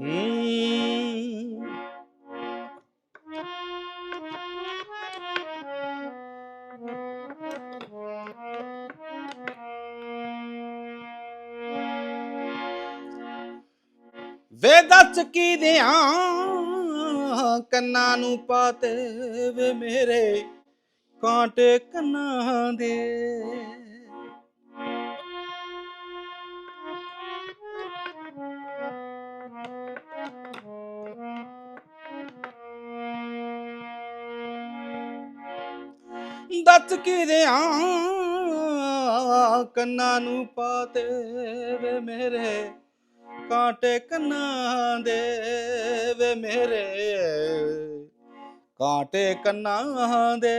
ਹੂੰ। ਵੇ ਦੱਸ ਕੀ ਦਿਆਂ? ਕੰਨਾਂ ਨੂੰ ਪਾਤੇ ਵੇ ਮੇਰੇ ਕਾਂਟੇ ਕੰਨਾਂ ਦੇ। ਦੱਸ ਕੀ ਦਿਆਂ ਕੰਨਾਂ ਨੂੰ ਪਾਤੇ ਵੇ ਮੇਰੇ, ਕਾਂਟੇ ਕੰਨਾਂ ਦੇ ਵੇ ਮੇਰੇ। ਕਾਂਟੇ ਕੰਨਾਂ ਦੇ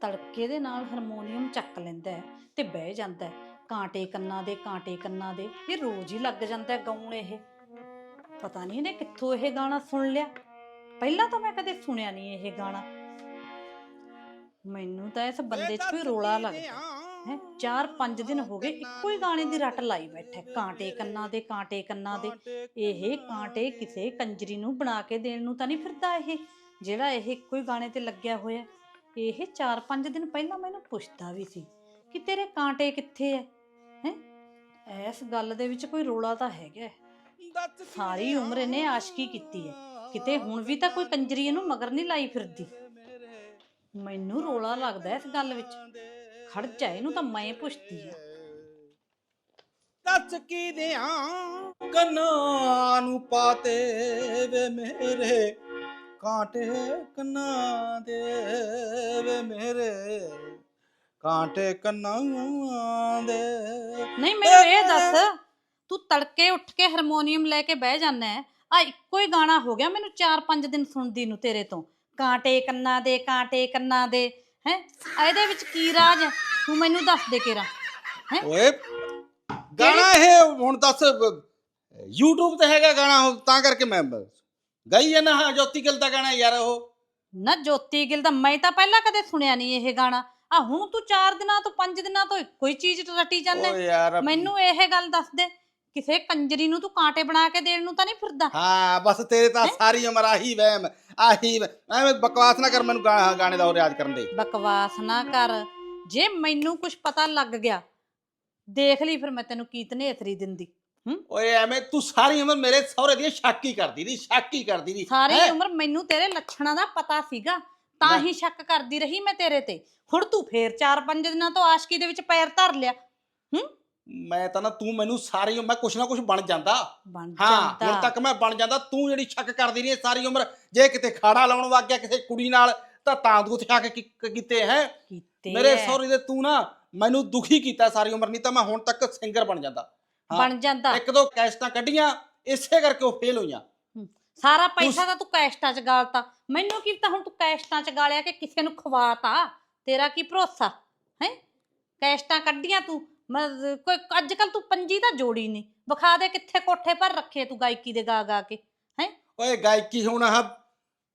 ਤੜਕੇ ਦੇ ਨਾਲ ਹਾਰਮੋਨੀਅਮ ਚੱਕ ਲੈਂਦਾ ਹੈ ਤੇ ਬਹਿ ਜਾਂਦਾ ਹੈ। ਕਾਂਟੇ ਕੰਨਾਂ ਦੇ, ਕਾਂਟੇ ਕੰਨਾਂ ਦੇ, ਇਹ ਰੋਜ਼ ਹੀ ਲੱਗ ਜਾਂਦਾ ਹੈ ਗਾਉਣ ਇਹ। ਪਤਾ ਨਹੀਂ ਇਹਨੇ ਕਿੱਥੋਂ ਇਹ ਗਾਣਾ ਸੁਣ ਲਿਆ। ਪਹਿਲਾਂ ਤਾਂ ਮੈਂ ਕਦੇ ਸੁਣਿਆ ਨਹੀਂ ਇਹ ਗਾਣਾ। ਮੈਨੂੰ ਤਾਂ ਇਸ ਬੰਦੇ 'ਚ ਕੋਈ ਰੋਲਾ ਲੱਗਦਾ। ਹੈ ਚਾਰ ਪੰਜ ਦਿਨ ਹੋ ਗਏ ਇੱਕੋ ਹੀ ਗਾਣੇ ਦੀ ਰੱਟ ਲਾਈ ਬੈਠਾ। ਕਾਂਟੇ ਕੰਨਾਂ ਦੇ ਕਾਂਟੇ ਕੰਨਾਂ ਦੇ। ਇਹ ਕਾਂਟੇ ਕਿਸੇ ਕੰਜਰੀ ਨੂੰ ਬਣਾ ਕੇ ਦੇਣ ਨੂੰ ਤਾਂ ਨਹੀਂ ਫਿਰਦਾ ਇਹ ਜਿਹੜਾ ਇਹ ਇੱਕੋ ਹੀ ਗਾਣੇ ਤੇ ਲੱਗਿਆ ਹੋਇਆ ਇਹ 4-5 ਦਿਨ ਪਹਿਲਾਂ ਮੈਨੂੰ ਪੁੱਛਦਾ ਵੀ ਸੀ ਕਿ ਤੇਰੇ ਕਾਂਟੇ ਕਿੱਥੇ ਐ ਹੈ? ਇਸ ਗੱਲ ਦੇ ਵਿੱਚ ਕੋਈ ਰੋਲਾ ਤਾਂ ਹੈਗਾ। ਸਾਰੀ ਉਮਰ ਇਹਨੇ ਆਸ਼ਕੀ ਕੀਤੀ ਹੈ। ਕਿਤੇ ਹੁਣ ਵੀ ਤਾਂ ਕੋਈ ਕੰਜਰੀ ਇਹਨੂੰ ਮਗਰ ਨਹੀਂ ਲਾਈ ਫਿਰਦੀ। ਮੈਨੂੰ ਰੋਲਾ ਲੱਗਦਾ ਇਸ ਗੱਲ ਵਿੱਚ। ਖੜ ਜਾ ਇਹਨੂੰ ਤਾਂ ਮੈਂ ਪੁੱਛਦੀ ਆ। ਦੱਸ ਕੀ ਦਿਆਂ ਕੰਨਾਂ ਨੂੰ ਪਾਤੇ ਵੇ ਮੇਰੇ। ਕਾਂਟੇ ਕੰਨਾਂ ਦੇ ਵੇ ਮੇਰੇ। ਕਾਂਟੇ ਕੰਨਾਂ ਦੇ ਨਹੀਂ ਮੈਨੂੰ ਇਹ ਦੱਸ ਤੂੰ ਤੜਕੇ ਉੱਠ ਕੇ ਹਾਰਮੋਨੀਅਮ ਲੈ ਕੇ ਬਹਿ ਜਾਂਦਾ ਹੈ। ਆ ਇੱਕੋ ਹੀ ਗਾਣਾ ਹੋ ਗਿਆ ਮੈਨੂੰ 4-5 ਦਿਨ ਸੁਣਦੀ ਨੂੰ ਤੇਰੇ ਤੋਂ। ਕਾਂਟੇ ਕੰਨਾਂ ਦੇ ਕਾਂਟੇ ਕੰਨਾਂ ਦੇ ਹੈ? ਇਹਦੇ ਵਿੱਚ ਕੀ ਰਾਜ ਹੈ? ਤੂੰ ਮੈਨੂੰ ਦੱਸ ਦੇ ਕੇਰਾ ਹੈ? ਓਏ ਗਾਣਾ ਇਹ ਹੁਣ ਦੱਸ YouTube ਤੇ ਹੈਗਾ ਗਾਣਾ ਉਹ ਤਾਂ ਕਰਕੇ ਮੈਂ ਬ- ਗਾਈ ਹੈ ਨਾ ਹਾਂ ਜੋਤੀ ਗਿੱਲ ਦਾ ਗਾਣਾ ਯਾਰ ਉਹ। ਨਾ ਜੋਤੀ ਗਿੱਲ ਦਾ ਮੈਂ ਤਾਂ ਪਹਿਲਾਂ ਕਦੇ ਸੁਣਿਆ ਨਹੀਂ ਇਹ ਗਾਣਾ। ਆ ਹੁਣ ਤੂੰ 4 ਦਿਨਾਂ ਤੋਂ 5 ਦਿਨਾਂ ਤੋਂ ਇੱਕੋ ਹੀ ਚੀਜ਼ ਰਟੀ ਜਾਂਦਾ ਯਾਰ ਮੈਨੂੰ ਇਹ ਗੱਲ ਦੱਸ ਦੇ ਕਿਸੇ ਕੰਜਰੀ ਨੂੰ ਤੂੰ ਕਾਂਟੇ ਬਣਾ ਕੇ ਦੇਣ ਨੂੰ ਤਾਂ ਨਹੀਂ ਫਿਰਦਾ? ਹਾਂ ਬਸ ਤੇਰੇ ਤਾਂ ਸਾਰੀ ਉਮਰ ਆਹੀ ਵਹਿਮ ਆਹੀ ਵਹਿਮ। ਐਵੇਂ ਬਕਵਾਸ ਨਾ ਕਰ ਮੈਨੂੰ ਗਾ- ਗਾਣੇ ਦਾ ਉਹ ਰਿਆਜ਼ ਕਰਨ ਦੇ। ਬਕਵਾਸ ਨਾ ਕਰ। ਜੇ ਮੈਨੂੰ ਕੁਝ ਪਤਾ ਲੱਗ ਗਿਆ ਦੇਖ ਲਈ ਫਿਰ ਮੈਂ ਤੈਨੂੰ ਕੀ ਤਨੇਤਰੀ ਦਿੰਦੀ। ਓਏ ਐਵੇਂ ਤੂੰ ਸਾਰੀ ਉਮਰ ਮੇਰੇ ਸਹੁਰੇ ਦੀ ਸ਼ਾਕੀ ਕਰਦੀ ਦੀ ਸ਼ਾਕੀ ਕਰਦੀ ਦੀ ਸਾਰੀ ਹੈਂ? ਉਮਰ ਮੈਨੂੰ ਤੇਰੇ ਲੱਛਣਾਂ ਦਾ ਪਤਾ ਸੀਗਾ ਤਾਂ ਲੈ। ਹੀ ਸ਼ੱਕ ਕਰਦੀ ਰਹੀ ਮੈਂ ਤੇਰੇ ਤੇ। ਹੁਣ ਤੂੰ ਫੇਰ 4-5 ਦਿਨਾਂ ਤੋਂ ਆਸ਼ਕੀ ਦੇ ਵਿੱਚ ਪੈਰ ਧਰ ਲਿਆ। ਹੂੰ? ਮੈਂ ਤਾਂ ਨਾ ਤੂੰ ਮੈਨੂੰ ਸਾਰੀ ਉਮਰ ਮੈਂ ਕੁਛ ਨਾ ਕੁਛ ਬਣ ਜਾਂਦਾ। ਬਣ ਹਾਂ ਹੁਣ ਜਾਂਦਾ। ਤੱਕ ਮੈਂ ਬਣ ਜਾਂਦਾ ਤੂੰ ਜਿਹੜੀ ਸ਼ੱਕ ਕਰਦੀ ਰਹੀ ਹੈ ਸਾਰੀ ਉਮਰ ਜੇ ਕਿਤੇ ਖਾੜਾ ਲਾਉਣ ਵਗ ਗਿਆ ਕਿਸੇ ਕੁੜੀ ਨਾਲ ਤਾਂ ਤਾਂ ਤੂੰ ਉੱਥੇ ਆ ਕੇ ਕੀ- ਕੀਤੇ ਹੈ? ਕੀਤੇ ਮੇਰੇ ਐ। ਸਹੁਰੇ ਦੇ ਤੂੰ ਨਾ ਮੈਨੂੰ ਦੁਖੀ ਕੀਤਾ ਸਾਰੀ ਉਮਰ ਨਹੀਂ ਤਾਂ ਮੈਂ ਹੁਣ ਤੱਕ ਸਿੰਗਰ ਬਣ ਜਾਂਦਾ। ਹਾਂ। ਬਣ ਜਾਂਦਾ। ਇੱਕ ਦੋ ਕੈਸਟਾਂ ਕੱਢੀਆਂ ਇਸੇ ਕਰਕੇ ਉਹ ਫੇਲ ਹੋਈਆਂ। ਸਾਰਾ ਪੈਸਾ ਤਾਂ ਤੂੰ ਕੈਸਟਾਂ 'ਚ ਗਾਲਤਾ। ਮੈਨੂੰ ਕੀ ਪਤਾ ਹੁਣ ਤੂੰ ਕੈਸਟਾਂ 'ਚ ਗਾਲਿਆ ਕਿ ਕਿਸੇ ਨੂੰ ਖਵਾਤਾ? ਤੇਰਾ ਕੀ ਭਰੋਸਾ? ਹੈ? ਕੈਸਟਾਂ ਕੱਢੀਆਂ ਤੂੰ। ਮੈਂ ਕੋਈ ਅੱਜ ਕੱਲ ਤੂੰ ਪੰਜੀ ਤਾਂ ਜੋੜੀ ਨਹੀਂ ਵਿਖਾ ਦੇ ਕਿੱਥੇ ਕੋਠੇ ਪਰ ਰੱਖੇ ਤੂੰ ਗਾਇਕੀ ਦੇ ਗਾ ਗਾ ਕੇ ਓਏ ਗਾਇਕੀ ਹੁਣ ਆਹ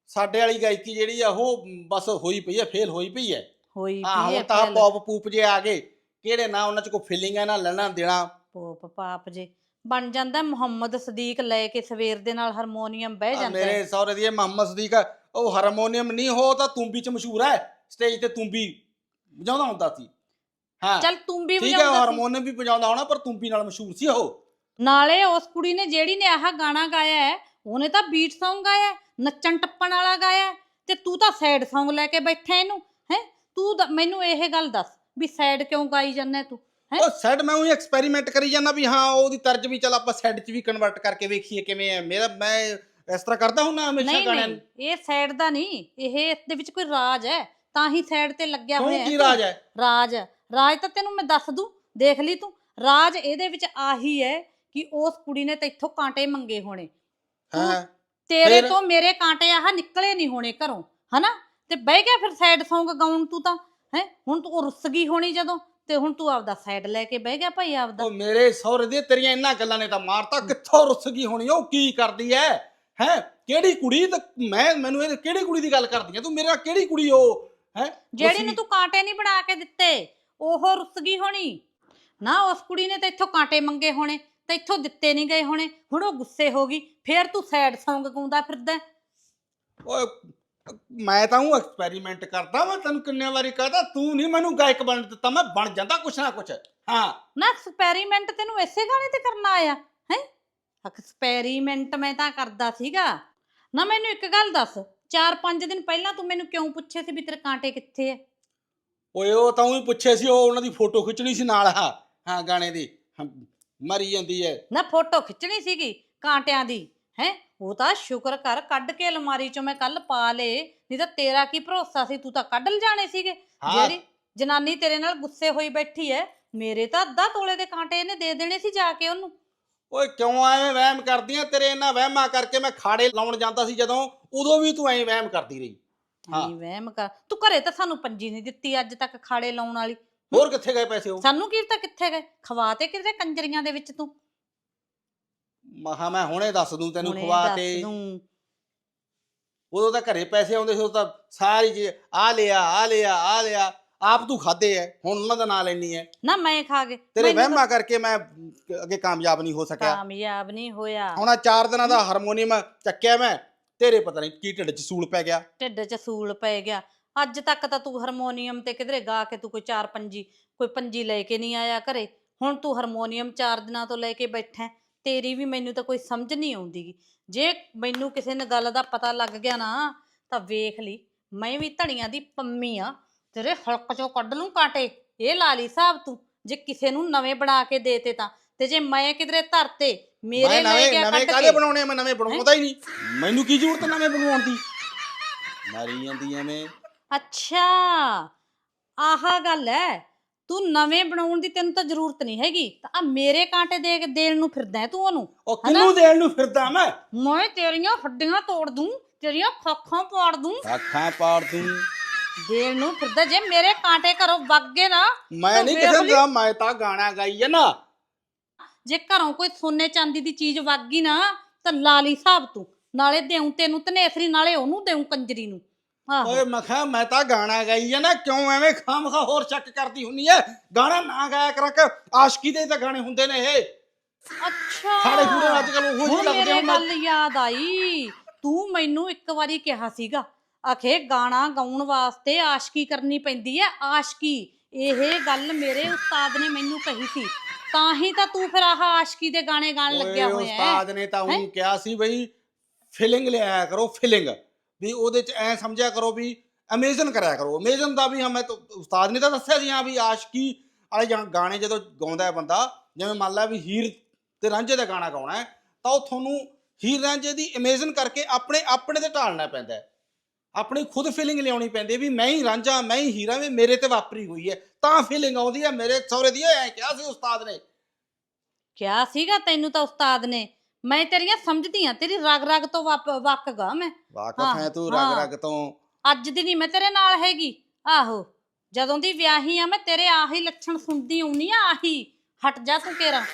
ਸਾਡੇ ਵਾਲੀ ਗਾਇਕੀ ਜਿਹੜੀ ਆ ਉਹ ਬਸ ਹੋਈ ਪਈ ਹੈ ਫੇਲ ਹੋਈ ਪਈ ਹੈ ਹੋਈ ਹਾਂ ਵੀ ਹੁਣ ਤਾਂ ਪੌਪ ਪੂਪ ਜੇ ਆ ਗਏ ਕਿਹੜੇ ਨਾ ਉਹਨਾਂ ਚ ਕੋਈ ਫੀਲਿੰਗ ਹੈ ਨਾ ਲੈਣਾ ਦੇਣਾ। ਪੋਪ ਪਾਪ ਜੇ। ਬਣ ਜਾਂਦਾ ਮੁਹੰਮਦ ਸਦੀਕ ਲੈ ਕੇ ਸਵੇਰ ਦੇ ਨਾਲ ਹਾਰਮੋਨੀਅਮ ਬਹਿ ਆਹ ਜਾਂਦਾ। ਮੇਰੇ ਹੈ। ਸਹੁਰੇ ਦੀ ਇਹ ਮੁਹੰਮਦ ਸਦੀਕ ਆ, ਉਹ ਹਾਰਮੋਨੀਅਮ ਨਹੀਂ ਹੋ ਤਾਂ ਤੂੰਬੀ ਚ ਮਸ਼ਹੂਰ ਹੈ ਸਟੇਜ ਤੇ ਤੂੰਬੀ ਵਜਾਉਂਦਾ ਹੁੰਦਾ ਸੀ। ਹਾਂ। ਚੱਲ ਤੂੰ ਵੀ ਠੀਕ ਹੈ ਵਜਾਉਂਦਾ ਸੀ। ਹਾਰਮੋਨੀਅਮ ਵੀ ਵਜਾਉਂਦਾ ਹੋਣਾ ਪਰ ਤੂੰਬੀ ਨਾਲ ਮਸ਼ਹੂਰ ਸੀ ਉਹ। ਨਾਲੇ ਉਸ ਕੁੜੀ ਨੇ ਜਿਹੜੀ ਨੇ ਆਹ ਗਾਣਾ ਗਾਇਆ ਹੈ ਉਹਨੇ ਤਾਂ ਬੀਟ Song ਗਾਇਆ ਹੈ, ਨੱਚਣ ਟੱਪਣ ਵਾਲਾ ਗਾਇਆ ਹੈ, ਤੇ ਤੂੰ ਤਾਂ ਸੈਡ Song ਲੈ ਕੇ ਬੈਠਾ ਇਹਨੂੰ ਹੈ? ਤੂੰ ਮੈਨੂੰ ਇਹ ਗੱਲ ਦੱਸ ਵੀ ਸੈਡ ਕਿਉਂ ਗਾਈ ਜਾਂਦਾ ਤੂੰ ਹੈਂ? ਉਹ ਸੈਡ ਮੈਂ ਉਹੀ ਐਕਸਪੈਰੀਮੈਂਟ ਕਰੀ ਜਾਂਦਾ ਵੀ ਹਾਂ ਉਹਦੀ ਤਰਜ ਵੀ ਚੱਲ ਆਪਾਂ ਸੈਡ ਚ ਵੀ ਕਨਵਰਟ ਕਰਕੇ ਵੇਖੀਏ ਕਿਵੇਂ ਹੈ। ਮੇਰਾ ਮੈਂ ਇਸ ਤਰ੍ਹਾਂ ਕਰਦਾ ਹੁੰਨਾ ਹਮੇਸ਼ਾ ਨਹੀਂ ਗਾਣਿਆਂ ਨਹੀਂ ਇਹ ਸੈਡ ਦਾ ਨਹੀਂ ਇਹ ਇਸ ਦੇ ਵਿੱਚ ਕੋਈ ਰਾਜ ਹੈ ਤਾਂ ਹੀ ਸੈਡ ਤੇ ਲੱਗਿਆ ਹੋਇਆ ਕੀ ਹੈ ਰਾਜ ਹੈ? ਰਾਜ ਹੈ। ਰਾਜ ਤਾਂ ਤੈਨੂੰ ਮੈਂ ਦੱਸ ਦੂੰ ਦੇਖ ਲਈ ਤੂੰ ਰਾਜ ਇਹਦੇ ਵਿੱਚ ਆਹੀ ਹੈ ਕਿ ਉਸ ਕੁੜੀ ਨੇ ਤੈਥੋਂ ਕਾਂਟੇ ਮੰਗੇ ਹੋਣੇ। ਹਾਂ? ਤੇਰੇ ਫਿਰ? ਤੋਂ ਮੇਰੇ ਕਾਂਟੇ ਆਹ ਨਿਕਲੇ ਨਹੀਂ ਹੋਣੇ ਘਰੋਂ ਹਨਾ? ਤੇ ਬਹਿ ਗਿਆ ਫਿਰ ਸੈਡ Song ਗਾਉਣ ਤੂੰ ਤਾਂ ਹੈ? ਹੁਣ ਤੂੰ ਉਹ ਰੁੱਸ ਗਈ ਹੋਣੀ ਜਦੋਂ ਤੇ ਹੁਣ ਤੂੰ ਆਪਦਾ ਸਾਈਡ ਲੈ ਕੇ ਬਹਿ ਗਿਆ ਭਾਈ ਆਪਦਾ। ਉਹ ਮੇਰੇ ਸਹੁਰੇ ਦੀ ਤੇਰੀਆਂ ਇਹਨਾਂ ਗੱਲਾਂ ਨੇ ਤਾਂ ਮਾਰਤਾ ਕਿੱਥੋਂ ਰੁੱਸ ਗਈ ਹੋਣੀ ਉਹ ਕੀ ਕਰਦੀ ਐ? ਹੈ? ਕਿਹੜੀ ਕੁੜੀ ਤੇ ਮੈਂ ਮੈਨੂੰ ਇਹ ਕਿਹੜੀ ਕੁੜੀ ਦੀ ਗੱਲ ਕਰਦੀ ਐ? ਤੂੰ ਮੇਰੇ ਨਾਲ ਕਿਹੜੀ ਕੁੜੀ ਉਹ ਹੈ? ਜਿਹੜੀ ਨੂੰ ਤੂੰ ਕਾਂਟੇ ਨਹੀਂ ਬਣਾ ਕੇ ਦਿੱਤੇ ਉਹ ਰੁੱਸ ਗਈ ਹੋਣੀ। ਨਾ ਉਸ ਕੁੜੀ ਨੇ ਤਾਂ ਇੱਥੋਂ ਕਾਂਟੇ ਮੰਗੇ ਹੋਣੇ ਤਾਂ ਇੱਥੋਂ ਦਿੱਤੇ ਨਹੀਂ ਗਏ ਹੋਣੇ। ਹੁਣ ਉਹ ਗੁੱਸੇ ਹੋ ਗਈ ਫੇਰ ਤੂੰ ਸੈਡ Song ਗਾਉਂਦਾ ਫਿਰਦਾ। ਹੈ। ਓਏ ਮੈਂ ਤਾਂ ਉਹ ਐਕਸਪੈਰੀਮੈਂਟ ਕਰਦਾ ਮੈਂ ਤੈਨੂੰ ਕਿੰਨੇ ਵਾਰੀ ਕਹਦਾ ਤੂੰ ਨਹੀਂ ਮੈਨੂੰ ਗਾਇਕ ਬਣ ਦਿੱਤਾ ਮੈਂ ਬਣ ਜਾਂਦਾ ਕੁਛ ਨਾ ਕੁਛ। ਹਾਂ। ਨਾ ਐਕਸਪੈਰੀਮੈਂਟ ਤੈਨੂੰ ਇਸੇ ਗਾਣੇ ਤੇ ਕਰਨਾ ਆਇਆ ਹੈ? ਐਕਸਪੈਰੀਮੈਂਟ ਮੈਂ ਤਾਂ ਕਰਦਾ ਸੀਗਾ। ਨਾ ਮੈਨੂੰ ਇੱਕ ਗੱਲ ਦੱਸ 4-5 ਦਿਨ ਪਹਿਲਾਂ ਤੂੰ ਮੈਨੂੰ ਕਿਉਂ ਪੁੱਛੇ ਸੀ ਵੀ ਤੇਰੇ ਕਾਂਟੇ ਕਿੱਥੇ ਐ ਓਏ ਉਹ ਤਾਂ ਉਹੀ ਪੁੱਛੇ ਸੀ ਉਹ ਉਹਨਾਂ ਦੀ ਫੋਟੋ ਖਿੱਚਣੀ ਸੀ ਨਾਲ ਹਾਂ ਹਾਂ ਗਾਣੇ ਦੀ। ਹਾਂ, ਮਰੀ ਜਾਂਦੀ ਹੈ ਨਾ ਫੋਟੋ ਖਿੱਚਣੀ ਸੀਗੀ ਕਾਂਟਿਆਂ ਦੀ ਹੈ? ਉਹ ਤਾਂ ਸ਼ੁਕਰ ਕਰ ਕੱਢ ਕੇ ਅਲਮਾਰੀ ਚੋਂ ਮੈਂ ਕੱਲ ਪਾ ਲੇ ਨਹੀਂ ਤਾਂ ਤੇਰਾ ਕੀ ਭਰੋਸਾ ਸੀ ਤੂੰ ਤਾਂ ਕੱਢ ਲ ਜਾਣੇ ਸੀਗੇ। ਹਾਂ। ਜਿਹੜੀ ਜਨਾਨੀ ਤੇਰੇ ਨਾਲ ਗੁੱਸੇ ਹੋਈ ਬੈਠੀ ਐ ਮੇਰੇ ਤਾਂ ਅੱਧਾ ਤੋਲੇ ਦੇ ਕਾਂਟੇ ਇਹਨੇ ਦੇ ਦੇਣੇ ਸੀ ਜਾ ਕੇ ਉਹਨੂੰ। ਓਏ ਕਿਉਂ ਐਵੇਂ ਵਹਿਮ ਕਰਦੀਆਂ? ਤੇਰੇ ਇਹਨਾਂ ਵਹਿਮਾਂ ਕਰਕੇ ਮੈਂ ਖਾੜੇ ਲਾਉਣ ਜਾਂਦਾ ਸੀ ਜਦੋਂ ਉਦੋਂ ਵੀ ਤੂੰ ਐਂ ਵਹਿਮ ਕਰਦੀ ਰਹੀ। ਹਾਂ। ਨਹੀਂ ਵਹਿਮ ਕਰ। ਤੂੰ ਘਰੇ ਤਾਂ ਸਾਨੂੰ ਪੰਜੀ ਨਹੀਂ ਦਿੱਤੀ ਅੱਜ ਤੱਕ ਖਾੜੇ ਲਾਉਣ ਵਾਲੀ। ਹੋਰ ਕਿੱਥੇ ਗਏ ਪੈਸੇ ਉਹ? ਸਾਨੂੰ ਕੀ ਤਾਂ ਕਿੱਥੇ ਗਏ? ਖਵਾ ਤੇ ਕਿਤੇ ਕੰਜਰੀਆਂ ਦੇ ਵਿੱਚ ਤੂੰ। ਮਹਾ ਮੈਂ ਹੁਣੇ ਦੱਸ ਦੂੰ ਤੈਨੂੰ ਹੁਣੇ ਖਵਾ ਦੱਸ ਕੇ ਦੂੰ। ਉਦੋਂ ਤਾਂ ਘਰੇ ਪੈਸੇ ਆਉਂਦੇ ਸੀ ਉਹ ਤਾਂ ਸਾਰੀ ਚੀਜ਼ ਆ ਲਿਆ ਆ ਲਿਆ ਆ ਲਿਆ ਆਪ ਤੂੰ ਖਾਦੇ ਐ ਹੁਣ ਉਹਨਾਂ ਦਾ ਨਾਂ ਲੈਣੀ ਐ। ਨਾ ਮੈਂ ਖਾ ਗਏ। ਤੇਰੇ ਮੈਨੂੰ ਤਾਂ ਵਹਿਮਾਂ ਕਰਕੇ ਮੈਂ ਅੱਗੇ ਕਾਮਯਾਬ ਨਹੀਂ ਹੋ ਸਕਿਆ। ਕਾਮਯਾਬ ਨਹੀਂ ਹੋਇਆ। ਹੁਣ ਆਹ ਚਾਰ ਦਿਨਾਂ ਦਾ ਹਾਰਮੋਨੀਅਮ ਚੱਕਿਆ ਮੈਂ ਤੇਰੇ ਪਤਾ ਨਹੀਂ ਕੀ ਢਿੱਡ 'ਚ ਸੂਲ ਪੈ ਗਿਆ। ਢਿੱਡ 'ਚ ਸੂਲ ਪੈ ਗਿਆ। ਅੱਜ ਤੱਕ ਤਾਂ ਤੂੰ ਹਾਰਮੋਨੀਅਮ ਤੇ ਕਿਧਰੇ ਗਾ ਕੇ ਤੂੰ ਕੋਈ ਚਾਰ ਪੰਜੀ, ਕੋਈ ਪੰਜੀ ਲੈ ਕੇ ਨਹੀਂ ਆਇਆ ਘਰੇ। ਹੁਣ ਤੂੰ ਹਾਰਮੋਨੀਅਮ ਚਾਰ ਦਿਨਾਂ ਤੋਂ ਲੈ ਕੇ ਬੈਠਾ, ਤੇਰੀ ਵੀ ਮੈਨੂੰ ਤਾਂ ਕੋਈ ਸਮਝ ਨਹੀਂ ਆਉਂਦੀਗੀ ਜੇ ਮੈਨੂੰ ਕਿਸੇ ਨੇ ਗੱਲ ਦਾ ਪਤਾ ਲੱਗ ਗਿਆ ਨਾ, ਤਾਂ ਵੇਖ ਲਈ, ਮੈਂ ਵੀ ਧੜੀਆਂ ਦੀ ਪੰਮੀ ਆ। ਤੇਰੇ ਹਲਕ ਚੋਂ ਕੱਢ ਲੂੰ ਕਾਂਟੇ, ਇਹ ਲਾ ਲਈ ਹਿਸਾਬ ਤੂੰ। ਜੇ ਕਿਸੇ ਨੂੰ ਨਵੇਂ ਬਣਾ ਕੇ ਦੇਤੇ ਤਾਂ। ਤੇ ਜੇ ਮੈਂ ਕਿਧਰੇ ਧਰਤੇ ਮੇਰੇ ਮੈਂ ਲੈ ਨਵੇਂ ਗਿਆ ਨਵੇਂ ਕੱਢ ਕਾਹਦੇ ਕੇ। ਬਣਾਉਣੇ ਆ? ਮੈਂ ਨਵੇਂ ਬਣਾਉਂਦਾ ਹੀ? ਨਹੀਂ। ਮੈਨੂੰ ਕੀ ਜ਼ਰੂਰਤ ਨਵੇਂ ਬਣਵਾਉਣ ਦੀ? ਮਾਰੀ ਜਾਂਦੀ ਐਵੇਂ। ਅੱਛਾ ਆਹਾ ਗੱਲ ਹੈ ਤੂੰ ਨਵੇਂ ਬਣਾਉਣ ਦੀ ਤੈਨੂੰ ਤਾਂ ਜ਼ਰੂਰਤ ਨਹੀਂ ਹੈਗੀ। ਤਾਂ ਆ ਮੇਰੇ ਕਾਂਟੇ ਦੇ ਕੇ ਦੇਣ ਨੂੰ ਫਿਰਦਾ ਹੈ ਤੂੰ ਉਹਨੂੰ। ਉਹ ਕਿਹਨੂੰ ਦੇਣ ਨੂੰ ਫਿਰਦਾ ਮੈਂ? ਮੈਂ ਤੇਰੀਆਂ ਹੱਡੀਆਂ ਤੋੜ ਦੂੰ ਤੇਰੀਆਂ ਖਾਖਾਂ ਪਾੜ ਦੂੰ। ਅੱਖਾਂ ਪਾੜ ਦੂੰ। ਦੇਣ ਨੂੰ ਫਿਰਦਾ ਜੇ ਮੇਰੇ ਕਾਂਟੇ ਘਰੋਂ ਵਗ ਗਏ ਨਾ ਮੈਂ ਤਾਂ ਨਹੀਂ ਕਿਸੇ। ਦਾ ਮੈਂ ਤਾਂ ਗਾਣਾ ਗਾਈ ਹੈ ਨਾ। ਜੇ ਘਰੋਂ ਕੋਈ ਸੋਨੇ ਚਾਂਦੀ ਦੀ ਚੀਜ਼ ਵਗ ਗਈ ਨਾ ਤਾਂ ਲਾ ਲਈ ਹਿਸਾਬ ਤੂੰ। ਨਾਲੇ ਦੇਉ ਤੈਨੂੰ ਧਨੇਸਰੀ ਨਾਲੇ ਉਹਨੂੰ ਦੇਉ ਕੰਜਰੀ ਨੂੰ। ਆਹੋ। ਓਏ ਮੈਂ ਕਿਹਾ ਮੈਂ ਤਾਂ ਗਾਣਾ ਗਾਈ ਨਾ ਕਿਉਂ ਐਵੇਂ ਖਾਮਖਾ ਹੋਰ ਸ਼ੱਕ ਕਰਦੀ ਹੁੰਨੀ ਐ? ਗਾਣਾ ਨਾ ਗਾਇਆ ਕਰ ਕਿ ਆਸ਼ਕੀ ਦੇ ਤਾਂ ਗਾਣੇ ਹੁੰਦੇ ਨੇ ਇਹ। ਅੱਛਾ। ਖਾੜੇ ਖੂੜੇ ਅੱਜ ਕੱਲ ਉਹੋ ਜਿਹੇ ਲੱਗਦੇ ਹੁਣ ਗੱਲ ਯਾਦ ਆਈ। ਤੂੰ ਮੈਨੂੰ ਇੱਕ ਵਾਰੀ ਕਿਹਾ ਸੀਗਾ ਆਖੇ ਗਾਣਾ ਗਾਉਣ ਵਾਸਤੇ ਆਸ਼ਕੀ ਕਰਨੀ ਪੈਂਦੀ ਹੈ ਆਸ਼ਕੀ। ਇਹ ਗੱਲ ਮੇਰੇ ਉਸਤਾਦ ਨੇ ਮੈਨੂੰ ਕਹੀ ਸੀ। ਤਾਂ ਹੀ ਤਾਂ ਤੂੰ ਫਿਰ ਆਹ ਆਸ਼ਕੀ ਦੇ ਗਾਣੇ ਗਾਣ ਲੱਗਿਆ ਓਏ ਹੋਇਆ ਹੈ ਉਸਤਾਦ ਨੇ ਤਾਂ ਉਹਨੂੰ ਕਿਹਾ ਸੀ ਬਈ ਫੀਲਿੰਗ ਲਿਆਇਆ ਕਰੋ ਫੀਲਿੰਗ ਵੀ ਉਹਦੇ ਚ ਐ ਸਮਝਿਆ ਕਰੋ ਵੀ ਅਮੇਜ਼ਨ ਕਰਿਆ ਕਰੋ। ਅਮੇਜ਼ਨ ਦਾ ਵੀ ਹਾਂ ਮੈਂ ਤਾਂ ਉਸਤਾਦ ਨੇ ਤਾਂ ਦੱਸਿਆ ਸੀ ਹਾਂ ਵੀ ਆਸ਼ਕੀ ਵਾਲੇ ਜਾਂ- ਗਾਣੇ ਜਦੋਂ ਗਾਉਂਦਾ ਹੈ ਬੰਦਾ ਜਿਵੇਂ ਮੰਨ ਲਾ ਵੀ ਹੀਰ ਤੇ ਰਾਂਝੇ ਦਾ ਗਾਣਾ ਗਾਉਣਾ ਹੈ ਤਾਂ ਉਹ ਤੁਹਾਨੂੰ ਹੀਰ ਰਾਂਝੇ ਦੀ ਇਮੇਜਿਨ ਕਰਕੇ ਆਪਣੇ ਆਪਣੇ ਤੇ ਢਾਲਣਾ ਪੈਂਦਾ ਹੈ। ਆਪਣੀ ਖੁਦ ਫੀਲਿੰਗ ਲਿਆਉਣੀ ਪੈਂਦੀ ਹੈ ਵੀ ਮੈਂ ਹੀ ਰਾਂਝਾ ਮੈਂ ਹੀ ਹੀਰਾ ਵੀ ਮੇਰੇ ਤੇ ਵਾਪਰੀ ਹੋਈ ਹੈ। ਤਾਂ ਫੀਲਿੰਗ ਆਉਂਦੀ ਹੈ ਮੇਰੇ ਸਹੁਰੇ ਦੀ ਐ ਕਿਹਾ ਸੀ ਉਸਤਾਦ ਨੇ। ਕਿਆ ਸੀਗਾ ਤੈਨੂੰ ਤਾਂ ਉਸਤਾਦ ਨੇ। ਮੈਂ ਤੇਰੀਆਂ ਸਮਝਦੀ ਆ ਤੇਰੀ ਰਗ ਰਗ ਤੋਂ ਵਕ ਗਾ ਮੈਂ। ਵਾਕਫ ਹੈ ਤੂੰ। ਰਗ ਰਗ ਤੋਂ। ਅੱਜ ਦੀ ਨਹੀਂ ਮੈਂ ਤੇਰੇ ਨਾਲ ਹੈਗੀ। ਆਹੋ ਜਦੋਂ ਦੀ ਵਿਆਹੀ ਆ ਮੈਂ ਤੇਰੇ ਆਹੀ ਲੱਛਣ ਸੁਣਦੀ ਆਉਣੀ ਆ ਆਹੀ। ਹਟ ਜਾ ਤੂੰ ਕੇਰਾ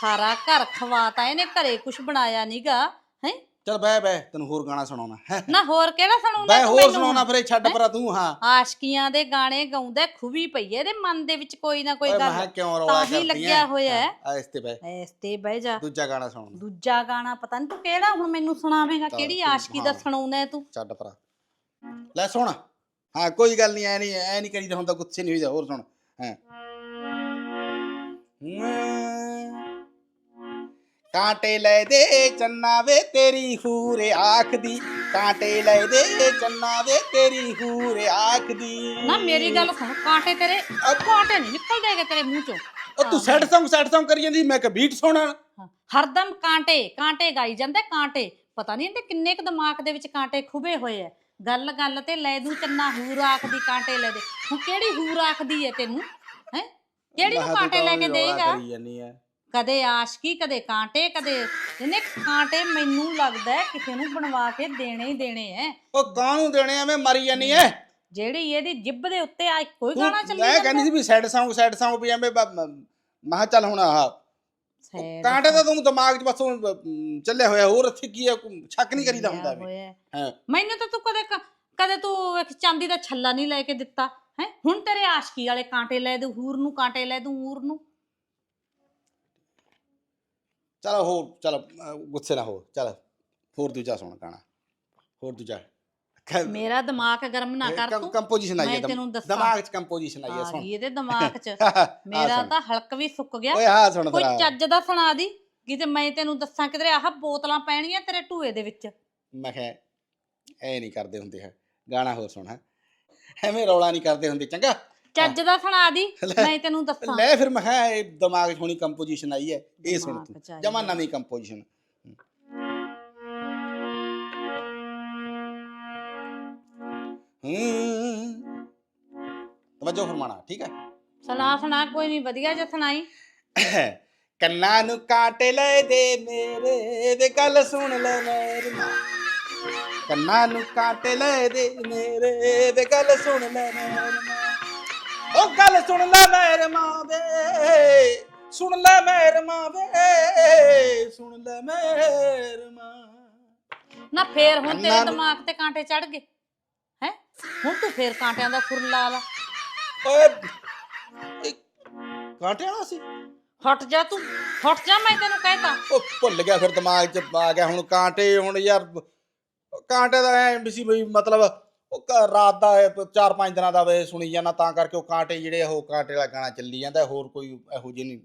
ਸਾਰਾ ਘਰ ਖਵਾਤਾ ਇਹਨੇ ਘਰੇ ਕੁਝ ਬਣਾਇਆ ਨੀਗਾ ਹੈ? ਚਲ ਬਹਿ ਬਹਿ ਤੈਨੂੰ ਹੋਰ ਗਾਣਾ ਸੁਣਾਉਣਾ ਹੈ। ਨਾ ਹੋਰ ਕਿਹੜਾ ਸੁਣਾਉਂਦਾ ਬਹਿ ਤੂੰ ਹੋਰ ਮੈਨੂੰ? ਸੁਣਾਉਣਾ ਫਿਰ ਇਹ ਛੱਡ ਪਰਾ ਤੂੰ ਹਾਂ। ਆਸ਼ਕੀਆਂ ਦੇ ਗਾਣੇ ਗਾਉਂਦਾ ਖੂਬੀ ਪਈ ਐ ਇਹਦੇ ਮਨ ਦੇ ਵਿੱਚ ਕੋਈ ਨਾ ਕੋਈ ਓਏ ਮੈਂ ਗੱਲ ਕਿਹਾ ਕਿਉਂ ਰੌਲਾ ਤਾਂ ਹੀ ਲੱਗਿਆ? ਹੋਇਆ ਹੈ। ਹਾਂ, ਆ ਇਸ ਤੇ ਬਹਿ। ਐਸ ਤੇ ਬਹਿ ਜਾ। ਦੂਜਾ ਗਾਣਾ ਸੁਣਾਉਣਾ ਦੂਜਾ ਗਾਣਾ ਪਤਾ ਨਹੀਂ ਤੂੰ ਕਿਹੜਾ ਹੁਣ ਮੈਨੂੰ ਸੁਣਾਵੇਂਗਾ ਚੱਲ ਕਿਹੜੀ ਤੂੰ ਆਸ਼ਕੀ ਦਾ ਹਾਂ। ਸੁਣਾਉਣਾ ਹੈ ਤੂੰ? ਛੱਡ ਪਰਾ। ਲੈ ਸੁਣ। ਹਾਂ ਕੋਈ ਗੱਲ ਨਹੀਂ ਐ ਨਹੀਂ ਐ ਨਹੀਂ ਕਰੀਦਾ ਹੁੰਦਾ ਗੁੱਸੇ ਨਹੀਂ ਹੋਈਦਾ ਹੋਰ ਸੁਣ। ਹਾਂ। ਕਾਂਟੇ ਲੈ ਦੇ ਚੰਨਾ ਵੇ ਤੇਰੀ ਹੂਰ ਆਖਦੀ ਕਾਂਟੇ ਲੈ ਦੇ ਚੰਨਾ ਵੇ ਤੇਰੀ ਹੂਰ ਆਖਦੀ ਨਾ ਮੇਰੀ ਗੱਲ ਸੁਣ ਕਾਂਟੇ ਤੇਰੇ ਕਾਂਟੇ ਨਹੀਂ ਨਿਕਲਦੇ ਹੈਗੇ ਤੇਰੇ ਮੂੰਹ ਚੋਂ। ਉਹ ਤੂੰ ਸੈਡ Song ਸੈਡ Song ਕਰੀ ਜਾਂਦੀ ਮੈਂ ਕਿ ਬੀਟ ਸੁਣਾ। ਹਰਦਮ ਕਾਂਟੇ ਕਾਂਟੇ ਗਾਈ ਜਾਂਦੇ ਕਾਂਟੇ। ਪਤਾ ਨਹੀਂ ਇਹਦੇ ਕਿੰਨੇ ਕੁ ਦਿਮਾਗ ਦੇ ਵਿੱਚ ਕਾਂਟੇ ਖੁਬੇ ਹੋਏ ਆ। ਗੱਲ ਗੱਲ ਤੇ ਲੈ ਦੂ ਚੰਨਾ ਹੂਰ ਆਖਦੀ ਕਾਂਟੇ ਲੈ ਦੇ। ਹੁਣ ਕਿਹੜੀ ਹੂਰ ਆਖਦੀ ਹੈ ਤੈਨੂੰ? ਹੈ? ਕਿਹੜੀ ਨੂੰ ਕਾਂਟੇ ਲੈ ਕੇ ਦੇਗਾ ਐ ਕਦੇ ਆਸ਼ਕੀ ਕਦੇ ਕਾਂਟੇ ਕਦੇ ਇਹਨੇ ਕਾਂਟੇ ਮੈਨੂੰ ਲੱਗਦਾ ਹੈ ਕਿਸੇ ਨੂੰ ਬਣਵਾ ਕੇ ਦੇਣੇ ਹੀ ਦੇਣੇ ਐ। ਉਹ ਕਾਹਨੂੰ ਦੇਣੇ ਐਵੇਂ ਮਰੀ ਜਾਨੀ ਐ? ਜਿਹੜੀ ਇਹਦੀ ਜਿੱਬ ਦੇ ਉੱਤੇ ਆ ਕੋਈ ਗਾਣਾ ਚੱਲੀ ਮੈਂ ਕਹਿੰਦੀ ਸੀ ਵੀ ਸੈਡ Song ਸੈਡ Song ਵੀ ਐਵੇਂ ਬ- ਮ- ਮੈਂ ਕਿਹਾ ਚੱਲ ਹੁਣ ਆਹ। Sad ਕਾਂਟੇ ਤਾਂ ਤੂੰ ਦਿਮਾਗ 'ਚ ਬਸ ਅਮ, ਚੱਲਿਆ ਹੋਇਆ ਹੋਰ ਇੱਥੇ ਕੀ ਹੈ ਕੋਈ ਸ਼ੱਕ ਨਹੀਂ ਕਰੀਦਾ ਹੁੰਦਾ ਵੀ ਹੋਇਆ। ਹਾਂ। ਮੈਨੂੰ ਤਾਂ ਤੂੰ ਕਦੇ ਕ- ਕਦੇ ਤੂੰ ਇੱਕ ਚਾਂਦੀ ਦਾ ਛੱਲਾ ਨਹੀਂ ਲੈ ਕੇ ਦਿੱਤਾ ਹੈ? ਹੁਣ ਤੇਰੇ ਆਸ਼ਕੀ ਵਾਲੇ ਕਾਂਟੇ ਲੈ ਦੂ ਹੂਰ ਨੂੰ ਕਾਂਟੇ ਲੈ ਦੂ ਹੂਰ ਨੂੰ। ਚਲ ਹੋਰ ਚਲ ਗੁੱਸੇ ਨਾ ਹੋ ਚਲ ਹੋਰ ਦੂਜਾ ਸੁਣ ਗਾਣਾ ਹੋਰ ਦੂਜਾ। ਮੇਰਾ ਦਿਮਾਗ ਗਰਮ ਨਾ ਕਰ ਤੂੰ। ਕੰਪੋਜੀਸ਼ਨ ਆਈ ਹੈ। ਦਿਮਾਗ 'ਚ ਕੰਪੋਜੀਸ਼ਨ ਆਈ ਹੈ ਸੁਣ। ਗਈ ਇਹਦੇ ਦਿਮਾਗ 'ਚ। ਮੇਰਾ। ਤਾਂ ਹਲਕ ਵੀ ਸੁੱਕ ਗਿਆ। ਓਏ ਹਾਂ ਸੁਣ ਕੋਈ ਚੱਜ ਦਾ ਸੁਣਾ ਦੀ ਕਿਤੇ ਮੈਂ ਤੈਨੂੰ ਦੱਸਾਂ ਕਿਧਰੇ ਆਹ ਬੋਤਲਾਂ ਪੈਣੀਆਂ ਤੇਰੇ ਢੂਏ ਦੇ ਵਿੱਚ। ਮੈਂ ਕਿਹਾ ਐ ਨਹੀਂ ਕਰਦੇ ਹੁੰਦੇ ਹੈ। ਗਾਣਾ ਹੋਰ ਸੁਣ ਹੈ। ਐਵੇਂ ਰੌਲਾ ਨਹੀਂ ਕਰਦੇ ਹੁੰਦੇ ਚੰਗਾ। ਚੱਜ ਦਾ ਸੁਣਾ ਦੀ ਮੈਂ ਤੈਨੂੰ ਦੱਸਾਂ। ਲੈ ਫਿਰ ਮੈਂ ਕਿਹਾ ਇਹ ਦਿਮਾਗ 'ਚ ਹੁਣੀ ਕੰਪੋਜੀਸ਼ਨ ਆਈ ਹੈ ਇਹ ਸੁਣ ਦਿਮਾਗ ਤੂੰ ਆਈ ਜਮਾ। ਨਵੀਂ ਕੰਪੋਜੀਸ਼ਨ ਹੂੰ। ਤਵੱਜੋ ਫਰਮਾਣਾ ਠੀਕ ਹੈ? ਸੁਣਾ ਸੁਣਾ ਕੋਈ ਨਹੀਂ ਵਧੀਆ ਜਿਹਾ ਸੁਣਾਈ। ਕੰਨਾਂ ਨੂੰ ਕਾਟੇ ਲੈ ਦੇ ਮੇਰੇ ਵੇ ਗੱਲ ਸੁਣ ਲੈ ਮੇਰੇ ਕੰਨਾਂ ਨੂੰ ਕਾਟੇ ਲੈ ਦੇ ਮੇਰੇ ਵੇ ਗੱਲ ਸੁਣ ਲੈ ਮੇਰੇ ਉਹ ਗੱਲ ਸੁਣ ਲੈ ਮੇਰੇ ਮਾਂ ਵੇ ਸੁਣ ਲੈ ਮੇਰੇ ਮਾਂ ਵੇ ਸੁਣ ਲੈ ਮੇਰੇ ਮਾਂ ਨਾ ਫੇਰ ਹੁਣ ਤੇਰੇ ਦਿਮਾਗ ਤੇ ਕਾਂਟੇ ਚੜ ਗਏ ਹੈ? ਹੁਣ ਤੂੰ ਫੇਰ ਕਾਂਟਿਆਂ ਦਾ ਫੁਰ ਲਾ ਲਾ। ਓਏ ਇਹ ਕਾਟੇ ਵਾਲਾ ਸੀ? ਹਟ ਜਾ ਤੂੰ ਹਟ ਜਾ ਮੈਂ ਤੈਨੂੰ ਕਹਿਤਾ। ਉਹ ਭੁੱਲ ਗਿਆ ਫਿਰ ਦਿਮਾਗ 'ਚ ਆ ਗਿਆ ਹੁਣ ਕਾਂਟੇ ਹੁਣ ਯਾਰ ਕਾਂਟੇ ਦਾ ਐ ਵੀ ਸੀ ਬਈ ਮਤਲਬ ਉਹ ਕ- ਰਾਤ ਦਾ ਇਹ ਚਾਰ ਪੰਜ ਦਿਨਾਂ ਦਾ ਵੇ ਸੁਣੀ ਜਾਣਾ ਤਾਂ ਕਰਕੇ ਉਹ ਕਾਂਟੇ ਜਿਹੜੇ ਉਹ ਕਾਂਟੇ ਵਾਲਾ ਗਾਣਾ ਚੱਲੀ ਜਾਂਦਾ ਹੋਰ ਕੋਈ ਇਹੋ ਜਿਹੀ ਨਹੀਂ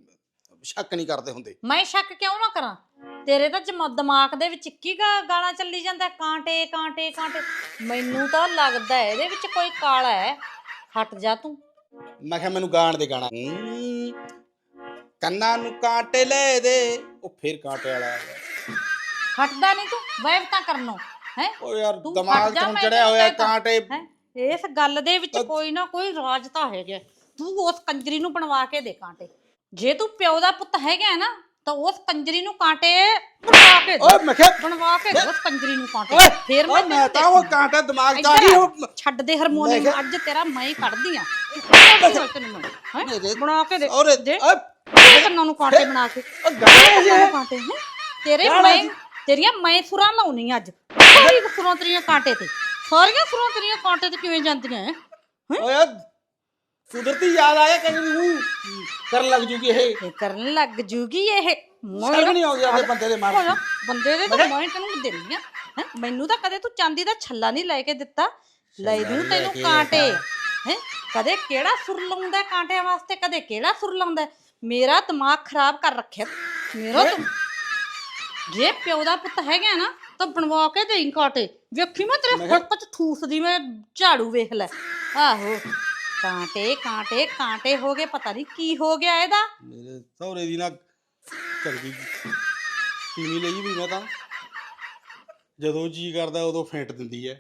ਸ਼ੱਕ ਨਹੀਂ ਕਰਦੇ ਹੁੰਦੇ। ਮੈਂ ਸ਼ੱਕ ਕਿਉਂ ਨਾ ਕਰਾਂ? ਤੇਰੇ ਤਾਂ ਜਮ- ਦਿਮਾਗ ਦੇ ਵਿੱਚ ਇੱਕੀ ਗਾ ਗਾਣਾ ਚੱਲੀ ਜਾਂਦਾ ਕਾਂਟੇ ਕਾਂਟੇ ਕਾਂਟੇ। ਮੈਨੂੰ ਤਾਂ ਲੱਗਦਾ ਹੈ ਇਹਦੇ ਵਿੱਚ ਕੋਈ ਕਾਲਾ ਹੈ। ਹਟ ਜਾ ਤੂੰ। ਮੈਂ ਕਿਹਾ ਮੈਨੂੰ ਗਾਣ ਦੇ ਗਾਣਾ। ਹੂੰ, ਕੰਨਾਂ ਨੂੰ ਕਾਂਟੇ ਲੈ ਦੇ ਉਹ ਫਿਰ ਕਾਂਟੇ ਵਾਲਾ ਆ ਗਿਆ। ਹਟਦਾ ਨਹੀਂ ਤੂੰ ਵੈਬ ਤਾਂ ਕਰਨੋ। ਹੈ? ਉਹ ਯਾਰ ਤੂੰ ਦਿਮਾਗ ਹਟ ਜਾ, ਮੈਂ ਚੜਿਆ ਹੋਇਆ ਤਾ। ਕਾਂਟੇ ਹੈ? ਇਸ ਗੱਲ ਦੇ ਵਿੱਚ ਕੋਈ ਨਾ ਕੋਈ ਰਾਜ ਤਾਂ ਹੈਗਾ। ਤੂੰ ਉਸ ਕੰਜਰੀ ਨੂੰ ਬਣਵਾ ਕੇ ਦੇ ਕਾਂਟੇ। ਜੇ ਤੂੰ ਪਿਓ ਦਾ ਪੁੱਤ ਹੈਗਾ ਨਾ ਤਾਂ ਉਸ ਕੰਜਰੀ ਨੂੰ ਕਾਂਟੇ ਬਣਵਾ ਕੇ ਦੇ। ਓਏ ਮੈਂ ਕਿਹਾ ਬਣਵਾ ਕੇ ਦੇ ਉਸ ਕੰਜਰੀ ਨੂੰ ਕਾਂਟੇ। ਫੇਰ ਮੈਂ ਮੈਂ ਤੈਨੂੰ ਤਾਂ ਉਹ ਕਾਂਟਾ ਦਿਮਾਗ ਆ ਗਈ ਉਹ। ਛੱਡ ਦੇ ਹਾਰਮੋਨੀਅਮ ਅੱਜ ਤੇਰਾ ਮੈਂ ਹੀ ਕੱਢਦੀ ਆ। ਬਣਾ ਕੇ ਦੇ। ਔਰ ਦੇ। ਓਏ। ਤੇਰੇ ਕੰਨਾਂ ਨੂੰ ਕਾਂਟੇ ਬਣਾ ਕੇ। ਉਹ ਗਾਣੇ ਕੰਨਾਂ ਨੂੰ ਕਾਂਟੇ ਹੈਂ? ਤੇਰੇ ਮੈਂ। ਤੇਰੀਆਂ ਮੈਂ ਸੁਰਾਂ ਲਾਉਣੀ ਅੱਜ। ਸਾਰੀ ਸੁਰਾਂ ਤੇਰੀਆਂ ਕਾਂਟੇ ਤੇ। ਸਾਰੀਆਂ ਸੁਰਾਂ ਤੇਰੀਆਂ ਕਾਂਟੇ ਤੇ ਕਿਵੇਂ ਜਾਂਦੀਆਂ ਹੈ? ਓਏ ਕੁਦਰਤੀ ਯਾਦ ਆਇਆ ਕਿ ਨੂੰ ਕਰਨ ਲੱਗ ਜੂਗੀ ਇਹ। ਇਹ ਕਰਨ ਲੱਗ ਜੂਗੀ ਇਹ। ਸ਼ਰਮ ਨਹੀਂ ਆਉਂਦੀ ਆਪਣੇ ਬੰਦੇ ਦੇ ਮਾਰ ਬੰਦੇ ਦੇ ਤਾਂ ਮੈਂ ਤੈਨੂੰ ਦਿੰਦੀ ਆ? ਮੈਨੂੰ ਤਾਂ ਕਦੇ ਤੂੰ ਚਾਂਦੀ ਦਾ ਛੱਲਾ ਨਹੀਂ ਲੈ ਕੇ ਦਿੱਤਾ। ਲੈ ਦੂੰ ਤੈਨੂੰ ਕਾਂਟੇ। ਹੈ? ਕਦੇ ਕਿਹੜਾ ਸੁਰ ਲਾਉਂਦਾ ਕਾਂਟਿਆਂ ਵਾਸਤੇ? ਕਦੇ ਕਿਹੜਾ ਸੁਰ ਲਾਉਂਦਾ? ਮੇਰਾ ਦਿਮਾਗ ਖਰਾਬ ਕਰ ਰੱਖਿਆ। ਮੇਰਾ ਤਾਂ ਜੇ ਪਿਓ ਦਾ ਪੁੱਤ ਹੈਗਾ ਨਾ ਤਾਂ ਬਣਵਾ ਕੇ ਦੇਈਂ ਕਾਂਟੇ। ਵੇਖੀ ਮੈਂ ਤੇਰੇ ਫੁੱਟ ਚ ਠੂਸਦੀ ਮੈਂ ਝਾੜੂ ਵੇਖ ਲੈ। ਆਹੋ। ਕਾਂਟੇ ਕਾਂਟੇ ਕਾਂਟੇ ਹੋ ਗਏ ਪਤਾ ਨਹੀਂ ਕੀ ਹੋ ਗਿਆ ਇਹਦਾ। ਮੇਰੇ ਸਹੁਰੇ ਦੀ ਨਾ ਚੰਗੀ ਤੀਵੀਂ ਲਈ ਵੀ ਮੈਂ ਤਾਂ। ਜਦੋਂ ਜੀ ਕਰਦਾ ਉਦੋਂ ਫੇਂਟ ਦਿੰਦੀ ਐ।